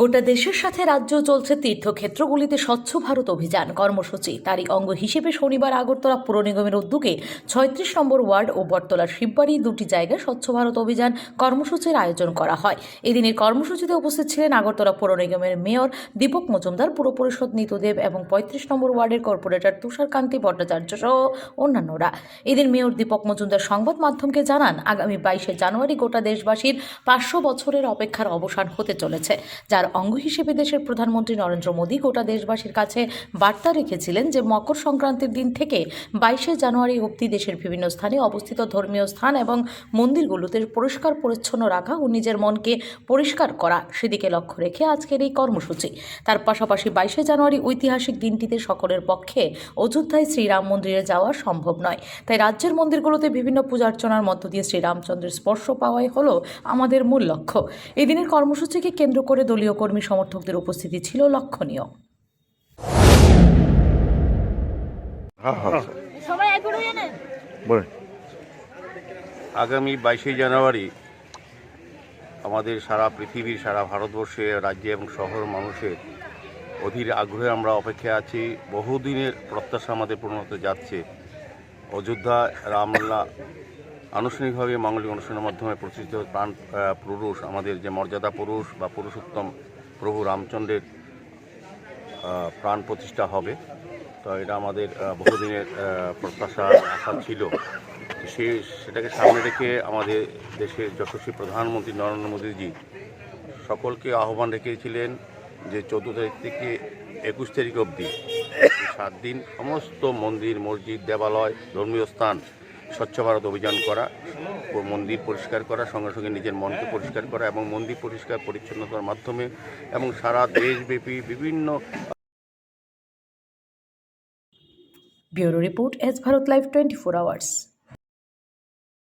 গোটা দেশের সাথে রাজ্য চলছে তীর্থক্ষেত্রগুলিতে স্বচ্ছ ভারত অভিযান। কর্মসূচি তারই অঙ্গ হিসেবে শনিবার আগরতলা পুর নিগমের উদ্যোগে ছয়ত্রিশ নম্বর ওয়ার্ড ও বটতলার শিববাড়ি দুটি জায়গায় স্বচ্ছ ভারত অভিযান কর্মসূচির আয়োজন করা হয়। এদিনের কর্মসূচিতে উপস্থিত ছিলেন আগরতলা পুর নিগমের মেয়র দীপক মজুমদার, পুর পরিষদ নিতুদেব এবং পঁয়ত্রিশ নম্বর ওয়ার্ডের কর্পোরেটর তুষারকান্তি ভট্টাচার্য সহ অন্যান্যরা। এদিন মেয়র দীপক মজুমদার সংবাদ মাধ্যমকে জানান, আগামী বাইশে জানুয়ারি গোটা দেশবাসীর পাঁচশো বছরের অপেক্ষার অবসান হতে চলেছে, যার অঙ্গ হিসেবে দেশের প্রধানমন্ত্রী নরেন্দ্র মোদী গোটা দেশবাসীর কাছে বার্তা রেখেছিলেন যে মকর সংক্রান্তির দিন থেকে বাইশে জানুয়ারি অবধি দেশের বিভিন্ন স্থানে অবস্থিত ধর্মীয় স্থান এবং মন্দিরগুলোতে পরিষ্কার পরিচ্ছন্ন রাখা ও নিজের মনকে পরিষ্কার করা সেদিকে লক্ষ্য রেখে আজকের এই কর্মসূচি। তার পাশাপাশি বাইশে জানুয়ারি ঐতিহাসিক দিনটিতে সকলের পক্ষে অযোধ্যায় শ্রীরাম মন্দিরে যাওয়া সম্ভব নয়। তাই রাজ্যের মন্দিরগুলোতে বিভিন্ন পূজার্চনার মধ্য দিয়ে শ্রীরামচন্দ্রের স্পর্শ পাওয়াই হলো আমাদের মূল লক্ষ্য। এদিনের কর্মসূচিকে কেন্দ্র করে দলীয় কর্মী সমর্থকদের উপস্থিতি ছিল লক্ষণীয়। হ্যাঁ হ্যাঁ আগামী বাইশে জানুয়ারি আমাদের সারা পৃথিবীর সারা ভারতবর্ষে রাজ্যে এবং শহর মানুষের অধীর আগ্রহে আমরা অপেক্ষায় আছি। বহুদিনের প্রত্যাশা আমাদের পূর্ণ হতে যাচ্ছে। অযোধ্যা রামলা আনুষ্ঠানিকভাবে মাঙ্গলিক অনুষ্ঠানের মাধ্যমে প্রতিষ্ঠিত প্রাণ পুরুষ, আমাদের যে মর্যাদা পুরুষ বা পুরুষোত্তম প্রভু রামচন্দ্রের প্রাণ প্রতিষ্ঠা হবে। তো এটা আমাদের বহুদিনের প্রত্যাশা, আশা ছিল। সে, সেটাকে সামনে রেখে আমাদের দেশের যশস্বী প্রধানমন্ত্রী নরেন্দ্র মোদীজি সকলকে আহ্বান রেখেছিলেন যে চোদ্দ তারিখ থেকে একুশ তারিখ অবধি, সাত দিন সমস্ত মন্দির, মসজিদ, দেবালয়, ধর্মীয় স্থান স্বচ্ছ ভারত অভিযান করা, মন্দির পরিষ্কার করা, সঙ্গে সঙ্গে নিজের মনকে পরিষ্কার করা এবং মন্দির পরিষ্কার পরিচ্ছন্নতার মাধ্যমে এবং সারা দেশব্যাপী বিভিন্ন bureau report S Bharat live twenty four hours.